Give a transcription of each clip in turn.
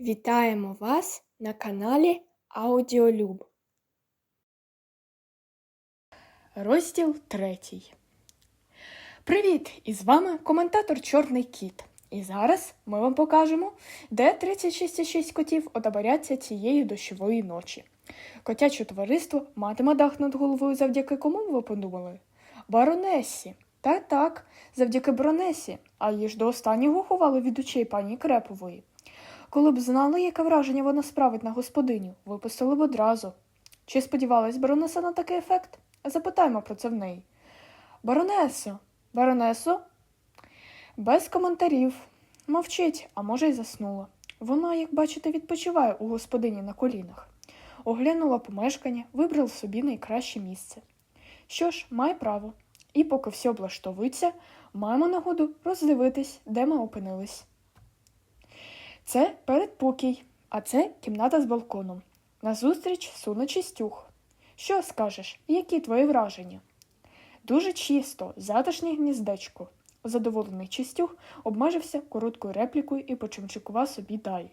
Вітаємо вас на каналі Аудіолюб. Розділ третій. Привіт! І з вами коментатор Чорний Кіт. І зараз ми вам покажемо, де 36,6 котів одабаряться цієї дощової ночі. Котяче товариство матиме дах над головою завдяки кому ви подумали? Баронесі. Та так, завдяки баронесі, а її ж до останнього ховали від очей пані Крепової. Коли б знали, яке враження вона справить на господиню, випустили б одразу. Чи сподівалась баронеса на такий ефект? Запитаємо про це в неї. Баронесо, баронесо? Без коментарів. Мовчить, а може, й заснула. Вона, як бачите, відпочиває у господині на колінах. Оглянула помешкання, вибрала собі найкраще місце. Що ж, має право. І поки все облаштовується, маємо нагоду роздивитись, де ми опинились. Це передпокій, а це кімната з балконом. Назустріч суне чистюх. Що скажеш, які твої враження? Дуже чисто, затишнє гніздечко. Задоволений чистюх обмежився короткою реплікою і почимчикував собі далі.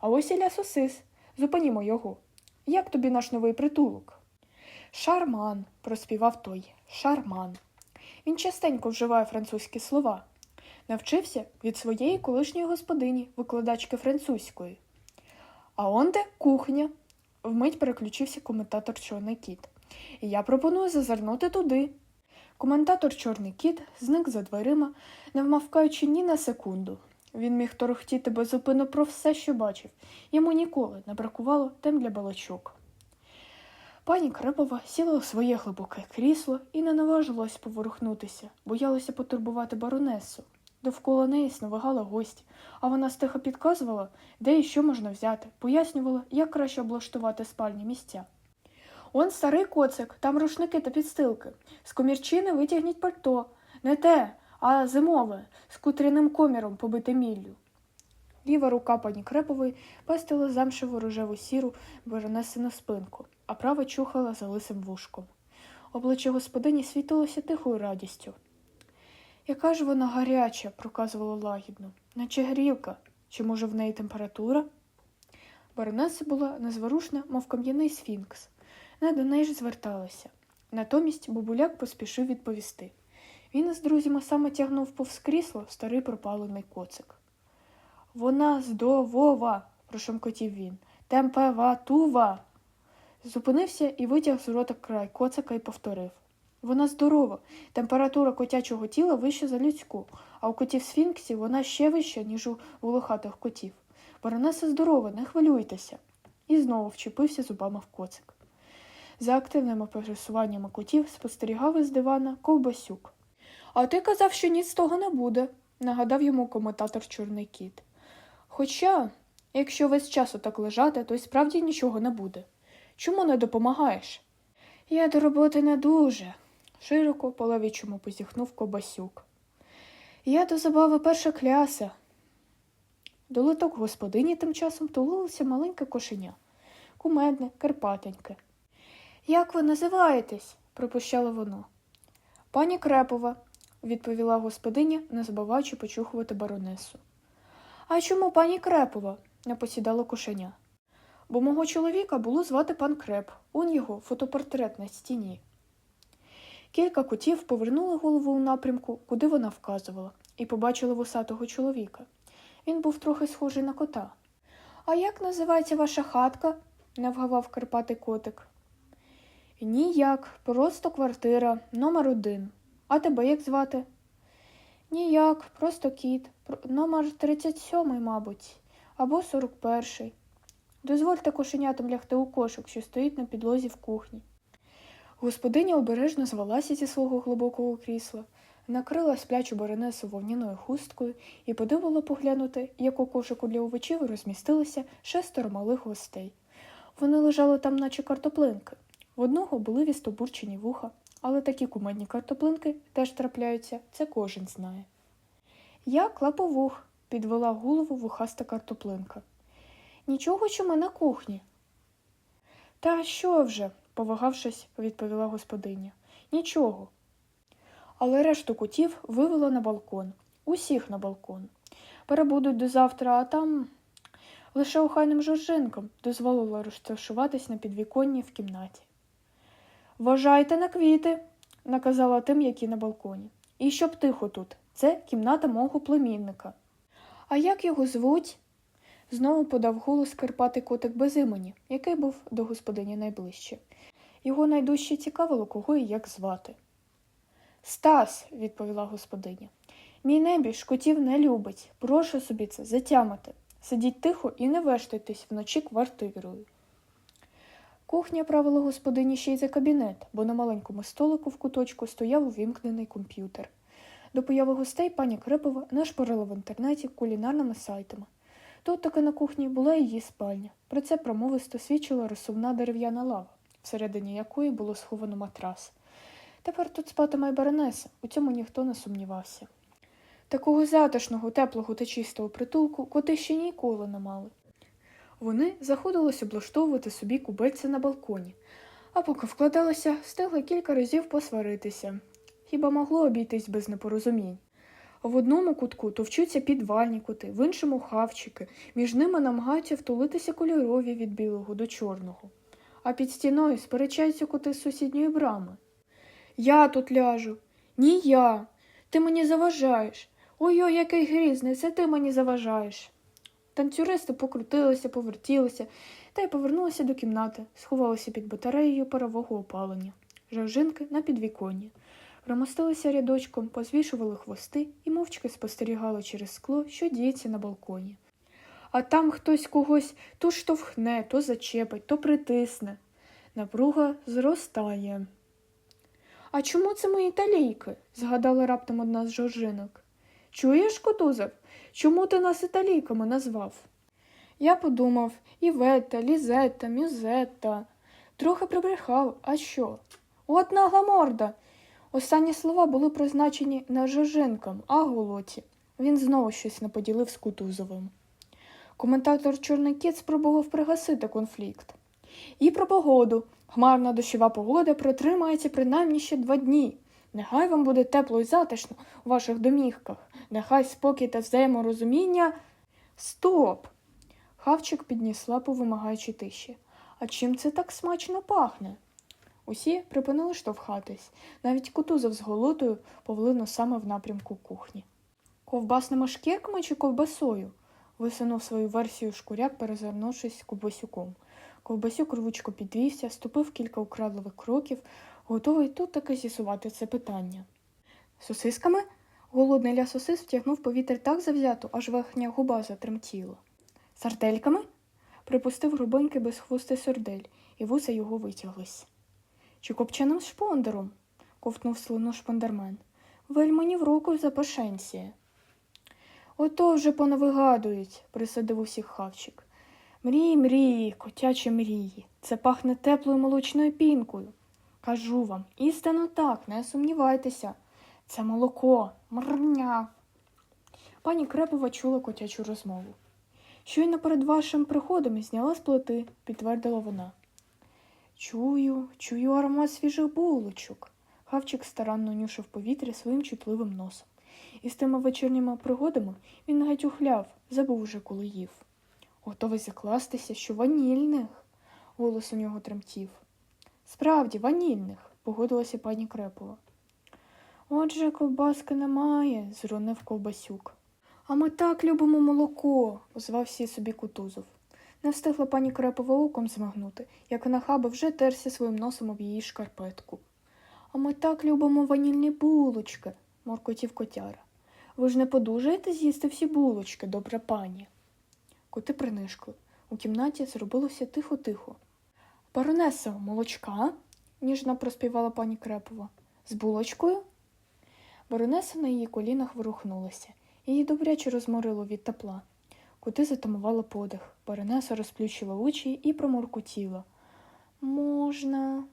А ось і лясосис. Зупинімо його. Як тобі наш новий притулок? Шарман, проспівав той. Шарман. Він частенько вживає французькі слова. Навчився від своєї колишньої господині, викладачки французької. А он де кухня. Вмить переключився коментатор Чорний кіт. І я пропоную зазирнути туди. Коментатор Чорний кіт зник за дверима, не вмовкаючи ні на секунду. Він міг торохтіти безупинно про все, що бачив. Йому ніколи не бракувало тем для балачок. Пані Крепова сіла у своє глибоке крісло і не наважилась поворухнутися, боялася потурбувати баронесу. Довкола неї сновигали гості, а вона стиха підказувала, де і що можна взяти, пояснювала, як краще облаштувати спальні місця. Он старий коцик, там рушники та підстилки. З комірчини витягніть пальто. Не те, а зимове, з кутряним коміром побите міллю. Ліва рука пані Крепової пестила замшеву рожеву сіру баронесину спинку, а права чухала за лисим вушком. Обличчя господині світилося тихою радістю. Яка ж вона гаряча, проказувала лагідно, наче грілка, чи, може, в неї температура? Баронеса була незворушна, мов кам'яний сфінкс. Не до неї ж зверталася. Натомість бабуляк поспішив відповісти. Він із друзями саме тягнув повз крісло старий пропалений коцик. Вона здорова, прошемкотів він. Температува. Зупинився і витяг з рота край коцика і повторив. Вона здорова. Температура котячого тіла вища за людську, а у котів сфінксів вона ще вища, ніж у волохатих котів. Баронеса здорова, не хвилюйтеся. І знову вчепився зубами в коцик. За активними пересуваннями котів спостерігав із дивана ковбасюк. А ти казав, що ніц з того не буде, нагадав йому коментатор Чорний кіт. Хоча, якщо весь час отак лежати, то й справді нічого не буде. Чому не допомагаєш? Я до роботи не дуже, широко по левічому позіхнув Кобасюк. Я до забави перша кляса. До литок господині тим часом тулилося маленьке кошеня, кумедне, карпатеньке. Як ви називаєтесь? припущало воно. Пані Крепова, відповіла господиня, не забуваючи почухувати баронесу. А чому пані Крепова? не посідало кошеня. Бо мого чоловіка було звати пан Креп, он його фотопортрет на стіні. Кілька котів повернули голову у напрямку, куди вона вказувала, і побачили вусатого чоловіка. Він був трохи схожий на кота. А як називається ваша хатка? не вгавав Карпатий котик. Ніяк, просто квартира, номер один. А тебе як звати? Ніяк, просто кіт, номер 37, мабуть, або 41. Дозвольте кошенятам лягти у кошик, що стоїть на підлозі в кухні. Господиня обережно звелася зі свого глибокого крісла, накрила сплячу баронесу вовняною хусткою і подивила поглянути, як у кошику для овочів розмістилося шестеро малих гостей. Вони лежали там, наче картоплинки. В одного були вістобурчені вуха, але такі кумедні картоплинки теж трапляються, це кожен знає. Я клаповух, підвела голову вухаста картоплинка. Нічого, що ми на кухні. Та що вже, повагавшись, відповіла господиня. Нічого. Але решту котів вивела на балкон, усіх на балкон. Перебудуть до завтра, а там Лише охайним жоржинкам дозволило розташуватись на підвіконні в кімнаті. Вважайте на квіти, наказала тим, які на балконі. І щоб тихо тут. Це кімната мого племінника. А як його звуть? Знову подав голос Карпатий котик без імені, який був до господині найближче. Його найдужче цікавило, кого і як звати. Стас, відповіла господиня. Мій небіж котів не любить. Прошу собі це затямити. Сидіть тихо і не вештайтесь вночі квартирою. Кухня правила господині ще й за кабінет, бо на маленькому столику в куточку стояв увімкнений комп'ютер. До появи гостей пані Крепова нашпорила в інтернеті кулінарними сайтами. Тут таки на кухні була її спальня. Про це промовисто свідчила розсувна дерев'яна лава, всередині якої було сховано матрас. Тепер тут спатиме й баронеса, у цьому ніхто не сумнівався. Такого затишного, теплого та чистого притулку коти ще ніколи не мали. Вони заходились облаштовувати собі кубельця на балконі, а поки вкладалися, встигли кілька разів посваритися. Хіба могло обійтись без непорозумінь? В одному кутку товчуться підвальні коти, в іншому хавчики, між ними намагаються втулитися кольорові від білого до чорного. А під стіною сперечаються коти з сусідньої брами. Я тут ляжу. Ні я. Ти мені заважаєш. Ой-ой, який грізний, це ти мені заважаєш. Танцюристи покрутилися, повертілися та й повернулися до кімнати, сховалися під батареєю парового опалення, жажинки на підвіконні. Примостилися рядочком, позвішували хвости і мовчки спостерігали через скло, що діється на балконі. А там хтось когось то штовхне, то зачепить, то притисне. Напруга зростає. А чому це ми італійки? згадала раптом одна з жоржинок. Чуєш, Кутузов, чому ти нас італійками назвав? Я подумав Іветта, Лізетта, Мюзетта. Трохи прибрехав, а що? От нагла морда. Останні слова були призначені не жожинкам, а голоті. Він знову щось не поділив з Кутузовим. Коментатор Чорний кіт спробував пригасити конфлікт. І про погоду. Хмарна дощова погода протримається принаймні ще два дні. Нехай вам буде тепло і затишно у ваших домівках. Нехай спокій та взаєморозуміння. Стоп! Хавчик підніс лапу, вимагаючи тиші. А чим це так смачно пахне? Усі припинили штовхатись. Навіть кутузов з голотою повлинув саме в напрямку кухні. Ковбасними шкірками чи ковбасою? висунув свою версію шкуряк, перезирнувшись ковбасюком. Ковбасюк рвучко підвівся, ступив кілька украдливих кроків, готовий тут таки з'ясувати це питання. Сосисками? Голодний лясосис втягнув повітря так завзято, аж верхня губа затремтіла. Сардельками? припустив грубенький безхвостий сордель, і вуса його витяглись. Чи копченим шпондером? ковтнув слину шпондермен. Вель мені в руку запашенсіє. Ото вже понавигадують, присадив усіх хавчик. Мрії, мрії, котячі мрії. Це пахне теплою молочною пінкою. Кажу вам, істинно так, не сумнівайтеся. Це молоко, мрня. Пані Крепова чула котячу розмову. Щойно перед вашим приходом зняла з плити, підтвердила вона. Чую, чую аромат свіжих булочок. Хавчик старанно нюшив повітря своїм чутливим носом. І з тими вечірніми пригодами він геть ухляв, забув уже, коли їв. Готовий закластися, що ванільних. Голос у нього тремтів. Справді, ванільних, погодилася пані Крепова. Отже, ковбаски немає, зронив ковбасюк. А ми так любимо молоко, озвався собі Кутузов. Не встигла пані Крепова оком змагнути, як нахаба вже терся своїм носом об її шкарпетку. А ми так любимо ванільні булочки, моркотів котяра. Ви ж не подужаєте з'їсти всі булочки, добра пані. Коти принишкли. У кімнаті зробилося тихо-тихо. Баронеса, молочка? ніжно проспівала пані Крепова. З булочкою? Баронеса на її колінах ворухнулася. Її добряче розморило від тепла. Коти затамували подих. Баронеса розплющила очі і проморкотіла. Можна.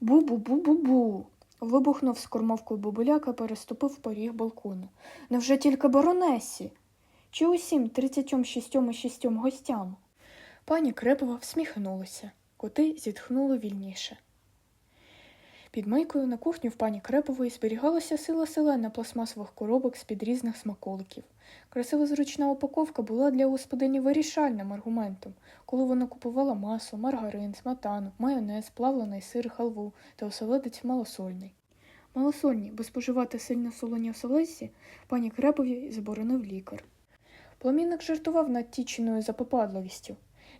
Бу-бу-бу-бу-бу. Вибухнув з кормовкою бабуляка, переступив поріг балкону. Невже тільки баронесі? Чи усім тридцятьом шістьом і шістьом гостям? Пані Крепова всміхнулася. Коти зітхнули вільніше. Під мийкою на кухню в пані Крепової зберігалася сила селена пластмасових коробок з-під різних смаколиків. Красива зручна упаковка була для господині вирішальним аргументом, коли вона купувала масло, маргарин, сметану, майонез, плавлений сир, халву та оселедець малосольний. Малосольні, бо споживати сильно солоні оселедці пані Крепові заборонив лікар. Племінник жартував над тіченою запопадливістю.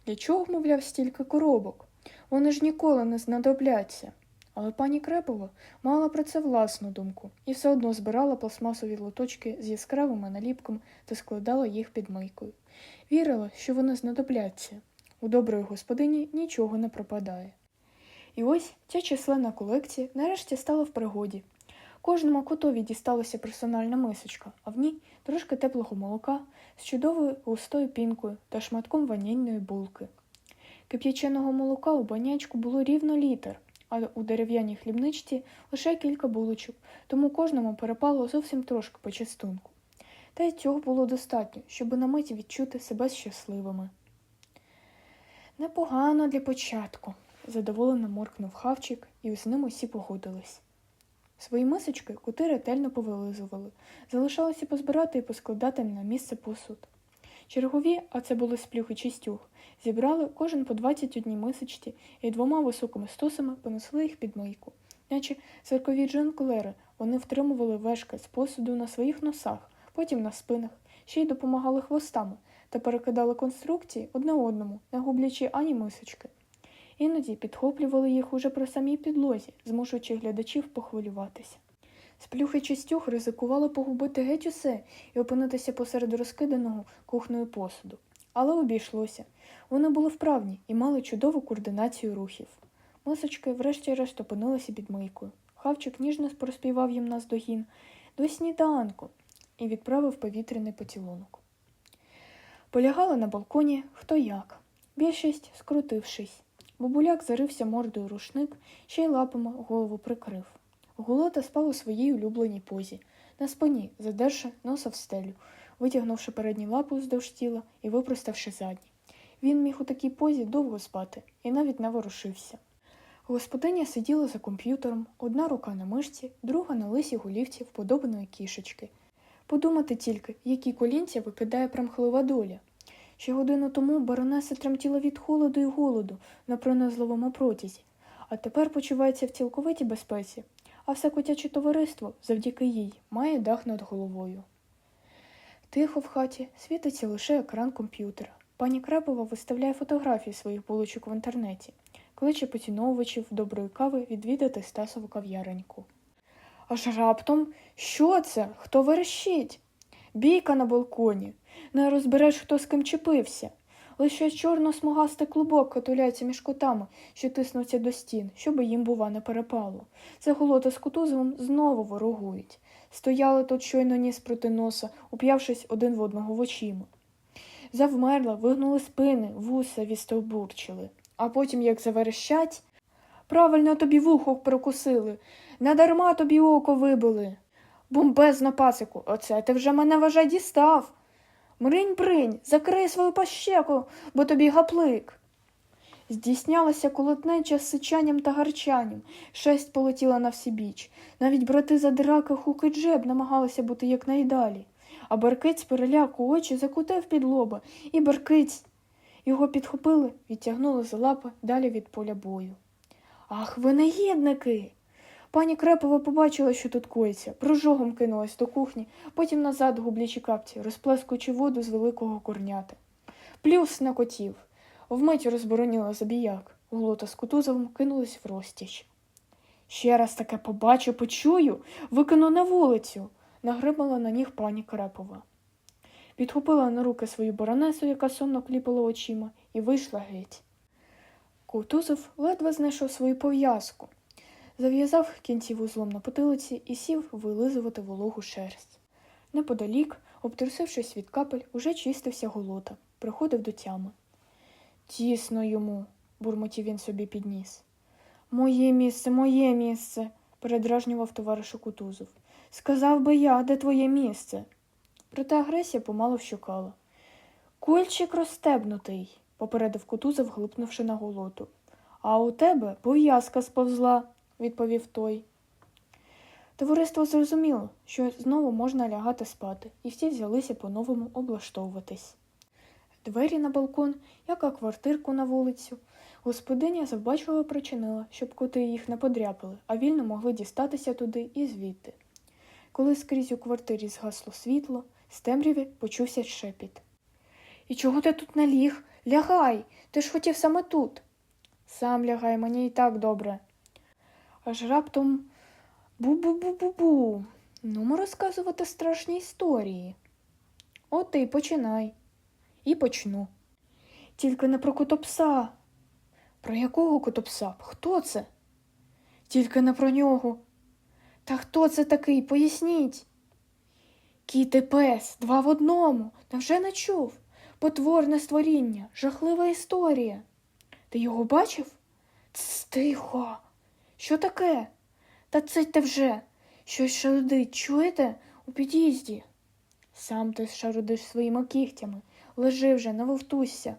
Для чого, мовляв, стільки коробок? Вони ж ніколи не знадобляться. Але пані Крепова мала про це власну думку і все одно збирала пластмасові лоточки з яскравими наліпками та складала їх під мийкою. Вірила, що вони знадобляться. У доброї господині нічого не пропадає. І ось ця численна колекція нарешті стала в пригоді. Кожному котові дісталася персональна мисочка, а в ній трошки теплого молока з чудовою густою пінкою та шматком ванільної булки. Кип'яченого молока у банячку було рівно літр, а у дерев'яній хлібничці лише кілька булочок, тому кожному перепало зовсім трошки по частунку. Та й цього було достатньо, щоб на мить відчути себе щасливими. Непогано для початку, задоволено моркнув хавчик, і з ним усі погодились. Свої мисочки коти ретельно повилизували, залишалося позбирати і поскладати на місце посуд. Чергові, а це були сплюх і чистюх, зібрали кожен по 21 мисочці і двома високими стосами понесли їх під мийку. Наче церкові джанклери вони втримували вешки з посуду на своїх носах, потім на спинах, ще й допомагали хвостами та перекидали конструкції одне одному, не гублячи ані мисочки. Іноді підхоплювали їх уже при самій підлозі, змушуючи глядачів похвилюватися. Сплюх і чистюх ризикували погубити геть усе і опинитися посеред розкиданого кухнею посуду. Але обійшлося. Вони були вправні і мали чудову координацію рухів. Мисочки врешті-решт опинилися під мийкою. Хавчик ніжно проспівав їм наздогін до сніданку і відправив повітряний поцілунок. Полягали на балконі хто як. Більшість скрутившись. Бабуляк зарився мордою рушник, ще й лапами голову прикрив. Голота спав у своїй улюбленій позі, на спині, задерши носа в стелю, витягнувши передню лапу вздовж тіла і випроставши задні. Він міг у такій позі довго спати і навіть не ворушився. Господиня сиділа за комп'ютером, одна рука на мишці, друга на лисій голівці вподобаної кішечки. Подумати тільки, які колінця викидає примхлива доля. Ще годину тому баронеса тремтіла від холоду і голоду на пронизливому протязі, а тепер почувається в цілковитій безпеці, а все котяче товариство завдяки їй має дах над головою. Тихо в хаті світиться лише екран комп'ютера. Пані Крепова виставляє фотографії своїх булочок в інтернеті, кличе поціновувачів доброї кави відвідати Стасову кав'яреньку. Аж раптом що це? Хто верещить? Бійка на балконі. Не розбереш, хто з ким чепився. Лише чорно-смугастий клубок катуляється між котами, що тиснуться до стін, щоби їм, бува, не перепало. Це голота з кутузовим знову ворогують. Стояли тут щойно ніс проти носа, уп'явшись один в одного в очима. Завмерла, вигнули спини, вуса відстовбурчили. А потім, як заверещать, правильно тобі вухо прокусили, надарма тобі око вибили. Бомбез на пасику, оце ти вже мене вважай дістав. Мринь бринь, закрий свою пащеку, бо тобі гаплик. Здійснялася колотнеча з сичанням та гарчанням, шесть полетіла на всібіч. Навіть брати задираки хук і джеб намагалися бути якнайдалі. А Беркиць переляку очі закутив під лоба, і Беркиць. Його підхопили, відтягнули за лапи далі від поля бою. Ах, ви негідники! Пані Крепова побачила, що тут коїться, прожогом кинулась до кухні, потім назад гублячи капці, розплескуючи воду з великого корняти. Плюс на котів. Вмить розбороніла забіяк. Глота з Кутузовим кинулись в розтіч. Ще раз таке побачу, почую, викину на вулицю, нагримала на ніг пані Крепова. Підхопила на руки свою баронесу, яка сумно кліпала очима, і вийшла геть. Кутузов ледве знайшов свою пов'язку. Зав'язав кінці вузлом на потилиці і сів вилизувати вологу шерсть. Неподалік, обтрусившись від капель, уже чистився голота, приходив до тями. Тісно йому, бурмотів він собі підніс. Моє місце, моє місце, передражнював товаришу Кутузов. Сказав би я, де твоє місце. Проте агресія помало вщукала. Кульчик розстебнутий, попередив Кутузов, глипнувши на голоту. А у тебе пов'язка сповзла. відповів той. Товариство зрозуміло, що знову можна лягати спати, і всі взялися по-новому облаштовуватись. Двері на балкон, як і квартирку на вулицю, господиня завбачливо причинила, щоб коти їх не подряпали, а вільно могли дістатися туди і звідти. Коли скрізь у квартирі згасло світло, з темряви почувся шепіт. І чого ти тут наліг? Лягай, ти ж хотів саме тут. Сам лягай, мені і так добре. Аж раптом бу-бу-бу-бу-бу. Нумо розказувати страшні історії. От ти й починай. І почну. Тільки не про котопса. Про якого котопса? Хто це? Тільки не про нього. Та хто це такий? Поясніть. Кіт і пес, два в одному. Невже не чув? Потворне створіння, жахлива історія. Ти його бачив? Тс, тихо. Що таке? Та цитьте вже. Щось шарудить, чуєте? У під'їзді. Сам ти шарудиш своїми кігтями. Лежи вже, не вовтузься.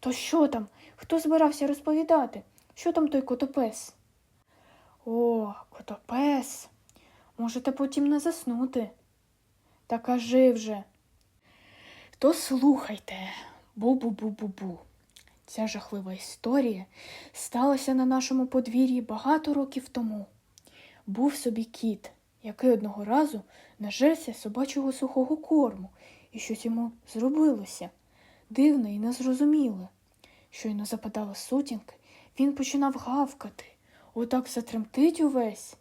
То що там? Хто збирався розповідати? Що там той котопес? О, котопес. Можете потім не заснути. Та кажи вже. То слухайте, бу-бу-бу-бу-бу. Ця жахлива історія сталася на нашому подвір'ї багато років тому. Був собі кіт, який одного разу нажерся собачого сухого корму, і щось йому зробилося дивне і незрозуміле. Щойно западала сутінки, він починав гавкати, отак затремтить увесь.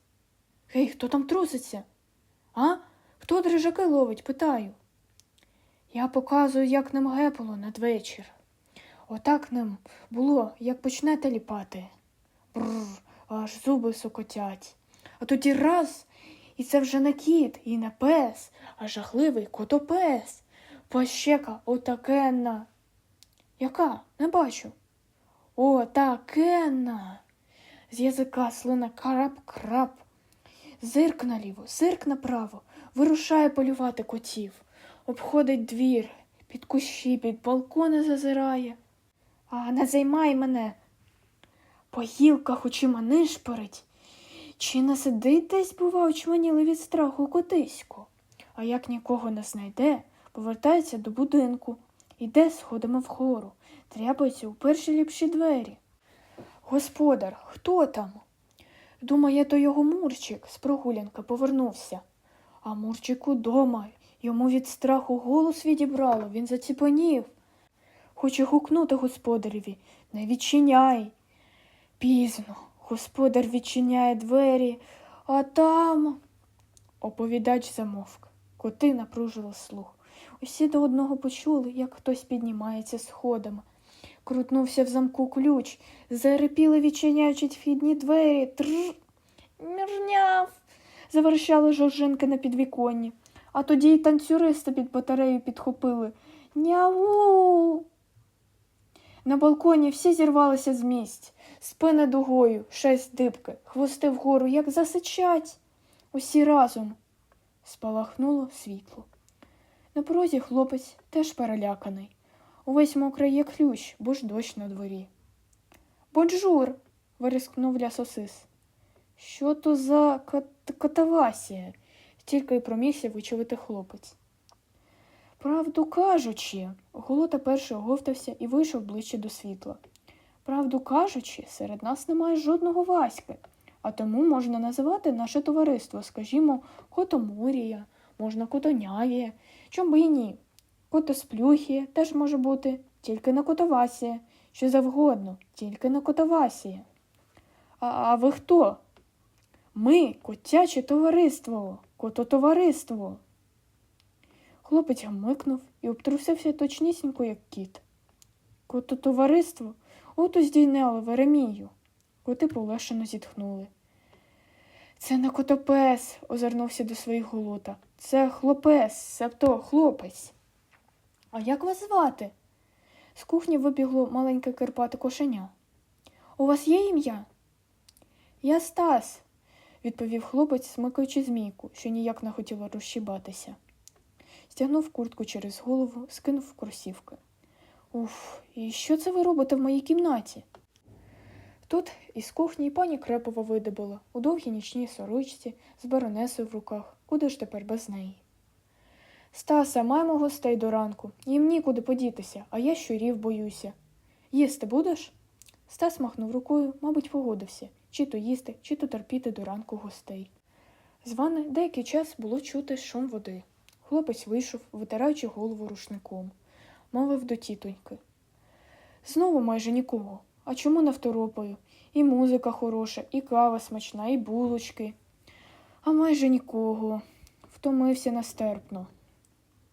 Гей, хто там труситься? А? Хто дрижаки ловить? питаю. Я показую, як ним гепало надвечір. Отак ним було, як почнете ліпати. Бррр, аж зуби сокотять. А тоді раз, і це вже не кіт, і не пес, а жахливий котопес. Пащека отакенна. Яка? Не бачу. О, такенна. З язика слина крап-крап. Зирк наліво, зирк направо, вирушає полювати котів, обходить двір, під кущі, під балкони зазирає. А не займай мене. По гілках очима нишпорить. Чи не сидить десь, бува, очманіли від страху котисько, а як нікого не знайде, повертається до будинку, іде сходами вгору, тряпається у перші ліпші двері. Господар, хто там? Думає, то його Мурчик з прогулянки повернувся. А Мурчик удома, йому від страху голос відібрало, він заціпанів. Хоче гукнути господареві, не відчиняй. Пізно, господар відчиняє двері, а там. Оповідач замовк. Коти напружили слух. Усі до одного почули, як хтось піднімається сходами. Крутнувся в замку ключ, зарипіли, відчиняючи вхідні двері. Трр. Мірняв. заверщали жоржинки на підвіконні. А тоді й танцюристи під батарею підхопили. Няву. На балконі всі зірвалися з місць, спини дугою, шесть дибки, хвости вгору, як засичать. Усі разом. Спалахнуло світло. На порозі хлопець теж переляканий. Увесь мокрий є ключ, бо ж дощ на дворі. Бонжур. вирискнув лясосис. Що то за кат- катавасія? тільки й промігся вичавити хлопець. Правду кажучи, голота перший оговтався і вийшов ближче до світла. Правду кажучи, серед нас немає жодного Васьки, а тому можна називати наше товариство, скажімо, Котомурія, можна Котонявія, чом би і ні. Котосплюхія теж може бути, тільки не Котовасія, що завгодно, тільки не Котовасія. А, а ви хто? Ми котяче товариство, кототовариство. Хлопець гмикнув і обтрусився точнісінько, як кіт. Кототовариство ото здійняло Веремію. Коти полегшено зітхнули. Це не котопес, озирнувся до своїх голота. Це хлопес, себто хлопець. А як вас звати? З кухні вибігло маленьке кирпате кошеня. У вас є ім'я? Я Стас, відповів хлопець, смикаючи змійку, що ніяк не хотіла розщібатися. Стягнув куртку через голову, скинув кросівки. Уф, і що це ви робите в моїй кімнаті? Тут із кухні пані Крепова видобула у довгій нічній сорочці з баронесою в руках. Куди ж тепер без неї? Стаса, маємо гостей до ранку. Їм нікуди подітися, а я щурів боюся. Їсти будеш? Стас махнув рукою, мабуть, погодився, чи то їсти, чи то терпіти до ранку гостей. З вани деякий час було чути шум води. Хлопець вийшов, витираючи голову рушником, мовив до тітоньки. Знову майже нікого. А чому не второпаю? І музика хороша, і кава смачна, і булочки. А майже нікого. Втомився нестерпно.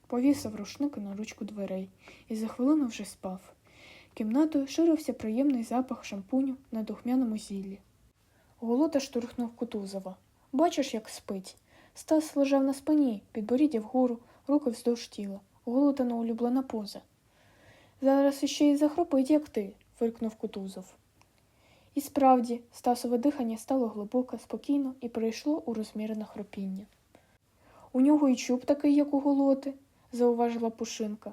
Повісив рушники на ручку дверей і за хвилину вже спав. Кімнатою ширився приємний запах шампуню на духмяному зіллі. Голота штурхнув Кутузова. Бачиш, як спить. Стас лежав на спині, підборіддя вгору, руки вздовж тіла. Голотана улюблена поза. Зараз іще й захропить, як ти, фиркнув Кутузов. І справді, Стасове дихання стало глибоке, спокійно і перейшло у розмірене хропіння. У нього і чуб такий, як у голоти, зауважила Пушинка.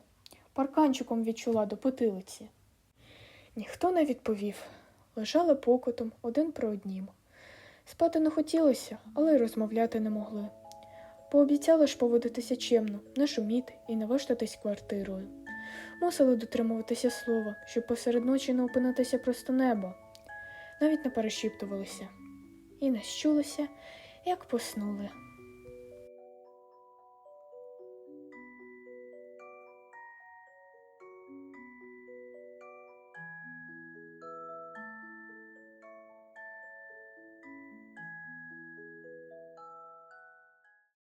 Парканчиком відчула до потилиці. Ніхто не відповів. Лежали покотом один при однім. Спати не хотілося, але й розмовляти не могли. Пообіцяли ж поводитися чемно, не шуміти і не вештатись квартирою. Мусили дотримуватися слова, щоб посеред ночі не опинитися просто небо. Навіть не перешіптувалися. І не щулися, як поснули.